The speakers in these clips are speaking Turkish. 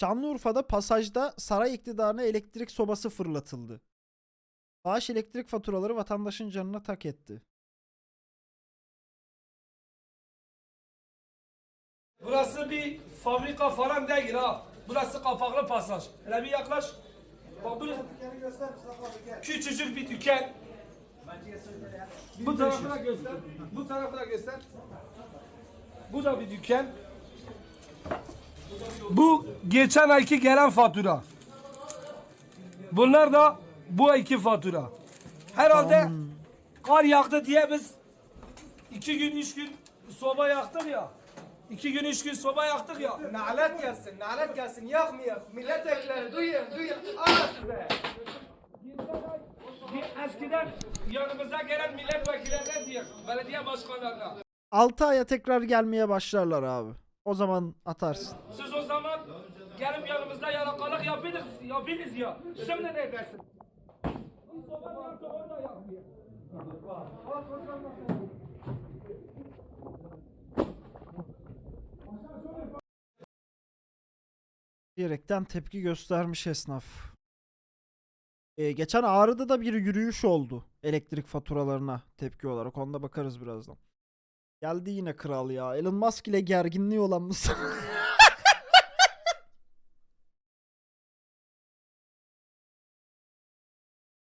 Şanlıurfa'da pasajda saray iktidarına elektrik sobası fırlatıldı. Bağış elektrik faturaları vatandaşın canına tak etti. Burası bir fabrika falan değil ha. Burası kapaklı pasaj. Hele bir yaklaş. Bak burası küçücük bir dükkan. Bu tarafına göster. Bu tarafına göster. Bu da bir dükkan. Bu geçen ayki gelen fatura. Bunlar da bu ayki fatura. Herhalde kar yağdı diye biz iki gün üç gün soba yaktık ya. İki gün üç gün soba yaktık ya. Nalet gelsin, nalet gelsin. Yakmayak. Milletvekilleri duyun, duyun. Ana size. Bir eskiden yanımıza gelen milletvekillerine diye belediye başkanlarına. 6 aya tekrar gelmeye başlarlar abi. O zaman atarsın. Siz o zaman gelip yanımızda yalakalık yapınız, yapınız ya. Şimdi ne dersin? Bu soba yandı, orada yakmıyor. Diyerekten tepki göstermiş esnaf. Ee, geçen Ağrı'da da bir yürüyüş oldu. Elektrik faturalarına tepki olarak. Onda bakarız birazdan. Geldi yine kral ya. Elon Musk ile gerginliği olan Mustafa.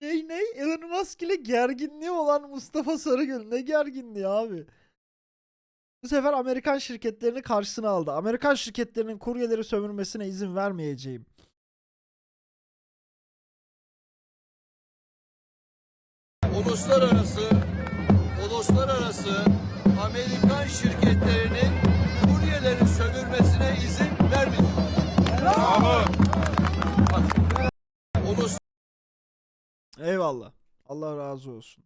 Ney ne? Elon Musk ile gerginliği olan Mustafa Sarıgül. Ne gerginliği abi? Bu sefer Amerikan şirketlerini karşısına aldı. Amerikan şirketlerinin kuryeleri sömürmesine izin vermeyeceğim. uluslararası uluslararası Amerikan şirketlerinin kuryeleri sömürmesine izin vermeyeceğiz. Ulus Eyvallah. Allah razı olsun.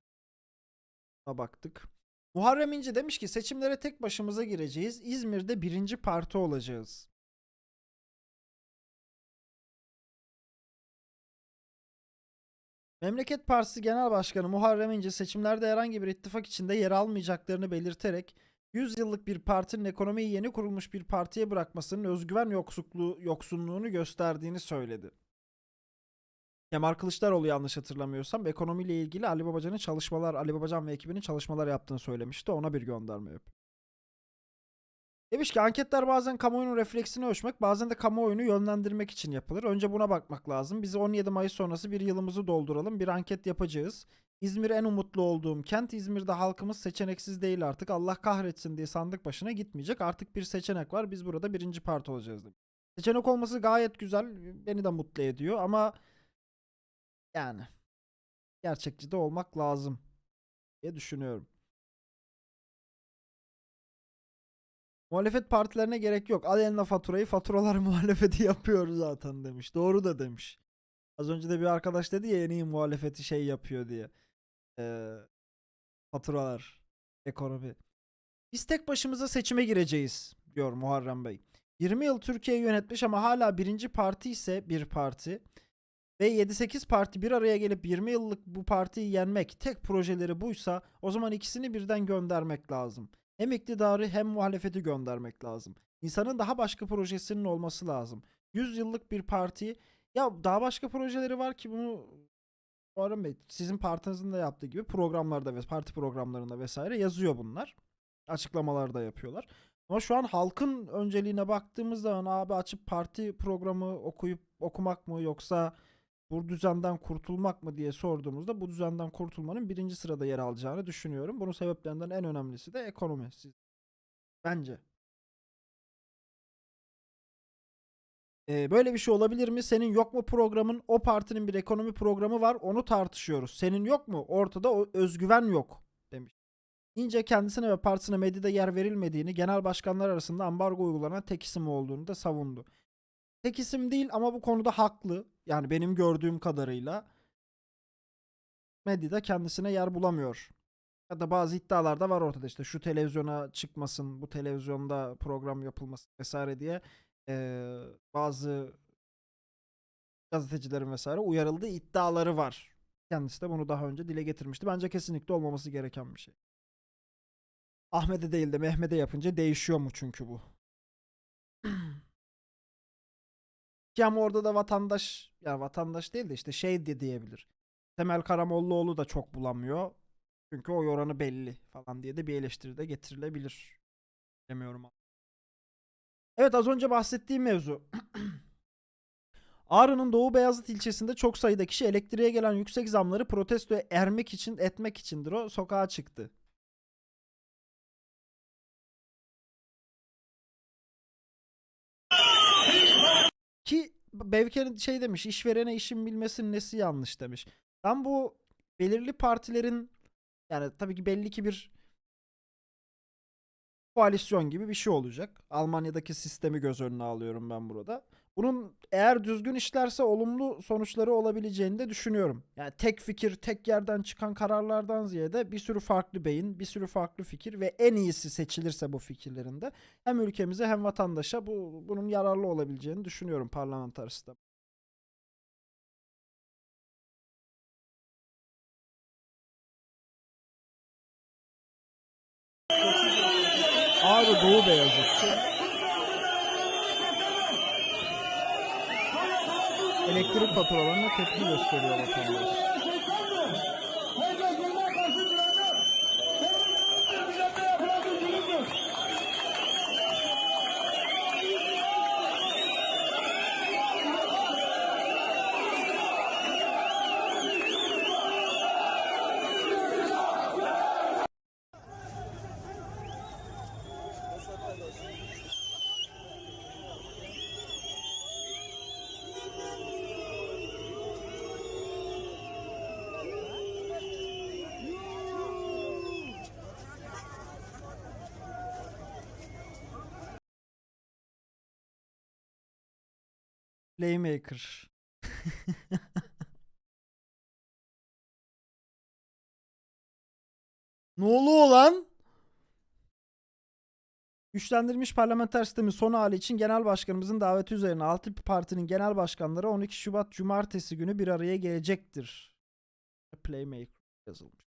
Buna baktık. Muharrem İnce demiş ki seçimlere tek başımıza gireceğiz. İzmir'de birinci parti olacağız. Memleket Partisi Genel Başkanı Muharrem İnce seçimlerde herhangi bir ittifak içinde yer almayacaklarını belirterek 100 yıllık bir partinin ekonomiyi yeni kurulmuş bir partiye bırakmasının özgüven yoksulluğu, yoksunluğunu gösterdiğini söyledi. Kemal Kılıçdaroğlu yanlış hatırlamıyorsam ekonomiyle ilgili Ali Babacan'ın çalışmalar, Ali Babacan ve ekibinin çalışmalar yaptığını söylemişti. Ona bir gönderme yap. Demiş ki anketler bazen kamuoyunun refleksini ölçmek, bazen de kamuoyunu yönlendirmek için yapılır. Önce buna bakmak lazım. Biz 17 Mayıs sonrası bir yılımızı dolduralım. Bir anket yapacağız. İzmir en umutlu olduğum kent. İzmir'de halkımız seçeneksiz değil artık. Allah kahretsin diye sandık başına gitmeyecek. Artık bir seçenek var. Biz burada birinci parti olacağız demiş. Seçenek olması gayet güzel. Beni de mutlu ediyor ama yani gerçekçi de olmak lazım diye düşünüyorum. Muhalefet partilerine gerek yok. Al eline faturayı faturalar muhalefeti yapıyor zaten demiş. Doğru da demiş. Az önce de bir arkadaş dedi ya en iyi muhalefeti şey yapıyor diye. Ee, faturalar, ekonomi. Biz tek başımıza seçime gireceğiz diyor Muharrem Bey. 20 yıl Türkiye'yi yönetmiş ama hala birinci parti ise bir parti ve 7-8 parti bir araya gelip 20 yıllık bu partiyi yenmek tek projeleri buysa o zaman ikisini birden göndermek lazım. Hem iktidarı hem muhalefeti göndermek lazım. İnsanın daha başka projesinin olması lazım. 100 yıllık bir parti ya daha başka projeleri var ki bunu Muharrem Bey sizin partinizin de yaptığı gibi programlarda ve parti programlarında vesaire yazıyor bunlar. Açıklamalarda yapıyorlar. Ama şu an halkın önceliğine baktığımız zaman abi açıp parti programı okuyup okumak mı yoksa bu düzenden kurtulmak mı diye sorduğumuzda bu düzenden kurtulmanın birinci sırada yer alacağını düşünüyorum. Bunun sebeplerinden en önemlisi de ekonomi. Bence. Ee, böyle bir şey olabilir mi? Senin yok mu programın? O partinin bir ekonomi programı var. Onu tartışıyoruz. Senin yok mu? Ortada o özgüven yok demiş. İnce kendisine ve partisine medyada yer verilmediğini, genel başkanlar arasında ambargo uygulanan tek isim olduğunu da savundu. Tek isim değil ama bu konuda haklı. Yani benim gördüğüm kadarıyla medyada kendisine yer bulamıyor. Ya da bazı iddialar da var ortada işte şu televizyona çıkmasın, bu televizyonda program yapılmasın vesaire diye eee, bazı gazetecilerin vesaire uyarıldığı iddiaları var. Kendisi de bunu daha önce dile getirmişti. Bence kesinlikle olmaması gereken bir şey. Ahmet'e değil de Mehmet'e yapınca değişiyor mu çünkü bu? Ki ama orada da vatandaş ya vatandaş değil de işte şey de diyebilir. Temel Karamollaoğlu da çok bulamıyor. Çünkü oy oranı belli falan diye de bir eleştiri de getirilebilir. Demiyorum. Evet az önce bahsettiğim mevzu. Ağrı'nın Doğu Beyazıt ilçesinde çok sayıda kişi elektriğe gelen yüksek zamları protestoya ermek için etmek içindir o sokağa çıktı. Ki Bevker'in şey demiş işverene işin bilmesinin nesi yanlış demiş. Ben bu belirli partilerin yani tabii ki belli ki bir koalisyon gibi bir şey olacak. Almanya'daki sistemi göz önüne alıyorum ben burada. Bunun eğer düzgün işlerse olumlu sonuçları olabileceğini de düşünüyorum. Yani tek fikir, tek yerden çıkan kararlardan ziyade bir sürü farklı beyin, bir sürü farklı fikir ve en iyisi seçilirse bu fikirlerinde hem ülkemize hem vatandaşa bu bunun yararlı olabileceğini düşünüyorum parlamenter. Ağrı Doğu Beyazıt. Elektrik faturalarına tepki gösteriyor vatandaş. Playmaker. ne oluyor lan? Güçlendirilmiş parlamenter sistemin son hali için genel başkanımızın daveti üzerine 6 partinin genel başkanları 12 Şubat Cumartesi günü bir araya gelecektir. Playmaker yazılmış.